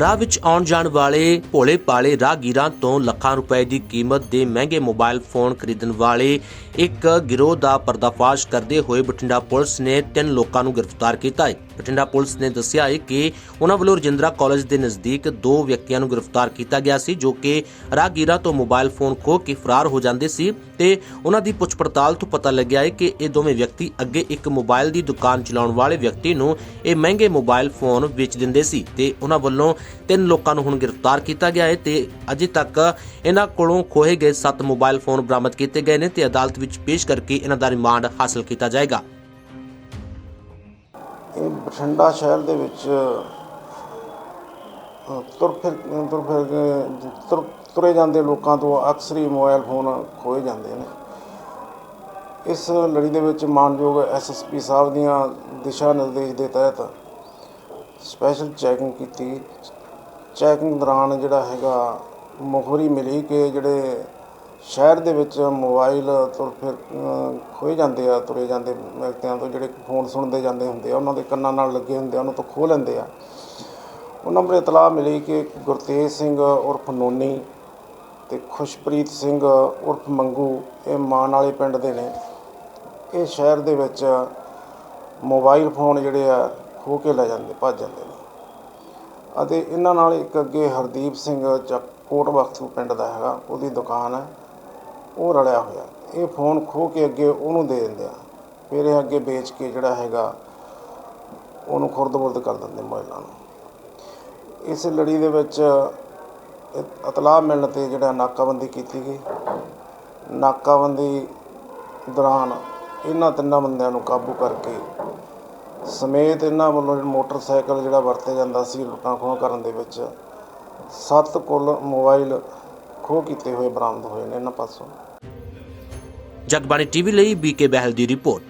ਰਾਹ ਵਿੱਚ ਆਉਣ ਜਾਣ ਵਾਲੇ ਭੋਲੇ ਪਾਲੇ ਰਾਹਗੀਰਾਂ ਤੋਂ ਲੱਖਾਂ ਰੁਪਏ ਦੀ ਕੀਮਤ ਦੇ ਮਹਿੰਗੇ ਮੋਬਾਈਲ ਫੋਨ ਖਰੀਦਣ ਵਾਲੇ ਇੱਕ ਗਿਰੋਹ ਦਾ ਪਰਦਾਫਾਸ਼ ਕਰਦੇ ਹੋਏ ਬਠਿੰਡਾ ਪੁਲਿਸ ਨੇ ਤਿੰਨ ਲੋਕਾਂ ਨੂੰ ਗ੍ਰਿਫਤਾਰ ਕੀਤਾ ਹੈ। ਬਠਿੰਡਾ ਪੁਲਿਸ ਨੇ ਦੱਸਿਆ ਹੈ ਕਿ ਉਹਨਾਂ ਵੱਲੋਂ ਰਜਿੰਦਰਾ ਕਾਲਜ ਦੇ ਨਜ਼ਦੀਕ ਦੋ ਵਿਅਕਤੀਆਂ ਨੂੰ ਗ੍ਰਿਫਤਾਰ ਕੀਤਾ ਗਿਆ ਸੀ, ਜੋ ਕਿ ਰਾਹਗੀਰਾਂ ਤੋਂ ਮੋਬਾਈਲ ਫੋਨ ਖੋਹ ਕੇ ਫਰਾਰ ਹੋ ਜਾਂਦੇ ਸੀ ਤੇ ਉਹਨਾਂ ਦੀ ਪੁੱਛ ਪੜਤਾਲ ਤੋਂ ਪਤਾ ਲੱਗਿਆ ਹੈ ਕਿ ਇਹ ਦੋਵੇਂ ਵਿਅਕਤੀ ਅੱਗੇ ਇੱਕ ਮੋਬਾਈਲ ਦੀ ਦੁਕਾਨ ਚਲਾਉਣ ਵਾਲੇ ਵਿਅਕਤੀ ਨੂੰ ਇਹ ਮਹਿੰਗੇ ਮੋਬਾਈਲ ਫੋਨ ਵੇਚ ਦਿੰਦੇ ਸੀ ਤੇ ਉਹਨਾਂ ਵੱਲੋਂ ਤਿੰਨ ਲੋਕਾਂ ਨੂੰ ਹੁਣ ਗ੍ਰਿਫਤਾਰ ਕੀਤਾ ਗਿਆ ਹੈ ਤੇ ਅਜੇ ਤੱਕ ਇਹਨਾਂ ਕੋਲੋਂ ਖੋਹੇ ਗਏ 7 ਮੋਬਾਈਲ ਫੋਨ ਬਰਾਮਦ ਕੀਤੇ ਗਏ ਨੇ ਤੇ ਅਦਾਲਤ ਵਿੱਚ ਪੇਸ਼ ਕਰਕੇ ਇਹਨਾਂ ਦਾ ਰਿਮਾਂਡ ਹਾਸਲ ਕੀਤਾ ਜਾਏਗਾ। ਇਹ ਬਠਿੰਡਾ ਸ਼ਹਿਰ ਦੇ ਵਿੱਚ ਤੁਰ ਫਿਰ ਤੁਰ ਫਿਰ ਕੇ ਤੁਰ- ਤੁਰੇ ਜਾਂਦੇ ਲੋਕਾਂ ਤੋਂ ਅਕਸਰ ਹੀ ਮੋਬਾਈਲ ਫੋਨ ਖੋਏ ਜਾਂਦੇ ਨੇ। ਇਸ ਲੜੀ ਦੇ ਵਿੱਚ ਮਾਨਯੋਗ ਐਸਐਸਪੀ ਸਾਹਿਬ ਦੀਆਂ ਦਿਸ਼ਾ ਨਿਰਦੇਸ਼ ਦੇ ਤਹਿਤ ਸਪੈਸ਼ਲ ਚੈਕਿੰਗ ਕੀਤੀ। ਚੈਕਿੰਗ ਦੌਰਾਨ ਜਿਹੜਾ ਹੈਗਾ ਮੁਖਬਰੀ ਮਿਲੀ ਕਿ ਜਿਹੜੇ ਸ਼ਹਿਰ ਦੇ ਵਿੱਚ ਮੋਬਾਈਲ ਤੁਰ ਫਿਰ ਅ, ਖੋਏ ਜਾਂਦੇ ਆ ਤੁਰੇ ਜਾਂਦੇ ਵਿਅਕਤੀਆਂ ਤੋਂ ਜਿਹੜੇ ਫੋਨ ਸੁਣਦੇ ਜਾਂਦੇ ਹੁੰਦੇ ਆ ਉਹਨਾਂ ਦੇ ਕੰਨਾਂ ਨਾਲ ਲੱਗੇ ਹੁੰਦੇ ਆ ਉਹਨਾਂ ਤੋਂ ਖੋਹ ਲੈਂਦੇ ਆ। ਉਹਨਾਂ ਨੂੰ ਇਤਲਾਹ ਮਿਲੀ ਕਿ ਗੁਰਤੇਜ ਸਿੰਘ ਉਰਫ ਨੋਨੀ ਤੇ ਖੁਸ਼ਪ੍ਰੀਤ ਸਿੰਘ ਉਰਫ ਮੰਗੂ ਇਹ ਮਾਨ ਵਾਲੇ ਪਿੰਡ ਦੇ ਨੇ। ਇਹ ਸ਼ਹਿਰ ਦੇ ਵਿੱਚ ਮੋਬਾਈਲ ਫੋਨ ਜਿਹੜੇ ਆ ਖੋਹ ਕੇ ਲੈ ਜਾਂਦੇ ਭੱਜ ਜਾਂਦੇ ਨੇ। ਅਤੇ ਇਹਨਾਂ ਨਾਲ ਇੱਕ ਅੱਗੇ ਹਰਦੀਪ ਸਿੰਘ ਚੱਕ ਕੋਟ ਬਖਤੂ ਪਿੰਡ ਦਾ ਹੈਗਾ ਉਹਦੀ ਦੁਕਾਨ ਹੈ। ਉਹ ਰਲਿਆ ਹੋਇਆ। ਇਹ ਫੋਨ ਖੋਹ ਕੇ ਅੱਗੇ ਉਹਨੂੰ ਦੇ ਦਿੰਦੇ ਆ। ਫਿਰ ਇਹ ਅੱਗੇ ਵੇਚ ਕੇ ਜਿਹੜਾ ਹੈਗਾ, ਉਹਨੂੰ ਖੁਰਦ-ਬੁਰਦ ਕਰ ਦਿੰਦੇ ਮੋਬਾਈਲਾਂ ਨੂੰ। ਇਸ ਲੜੀ ਦੇ ਵਿੱਚ ਇ- ਇਤਲਾਹ ਮਿਲਣ ਤੇ ਜਿਹੜਾ ਨਾਕਾਬੰਦੀ ਕੀਤੀ ਗਈ। ਨਾਕਾਬੰਦੀ ਦੌਰਾਨ ਇਹਨਾਂ ਤਿੰਨਾਂ ਬੰਦਿਆਂ ਨੂੰ ਕਾਬੂ ਕਰਕੇ ਸਮੇਤ ਇਹਨਾਂ ਵੱਲੋਂ ਮੋਟਰਸਾਈਕਲ ਜਿਹੜਾ ਵਰਤਿਆ ਜਾਂਦਾ ਸੀ ਲੁੱਟਾਂ ਖੋਹ ਕਰਨ ਦੇ ਵਿੱਚ ਸੱਤ ਕੁੱਲ ਮੋਬਾਈਲ ਖੋਹ ਕੀਤੇ ਹੋਏ ਬਰਾਮਦ ਹੋਏ ਨੇ ਇਹਨਾਂ ਪਾਸੋਂ। জাগবাণী টিভি লেই বি কে বেহাল দি রিপোর্ট।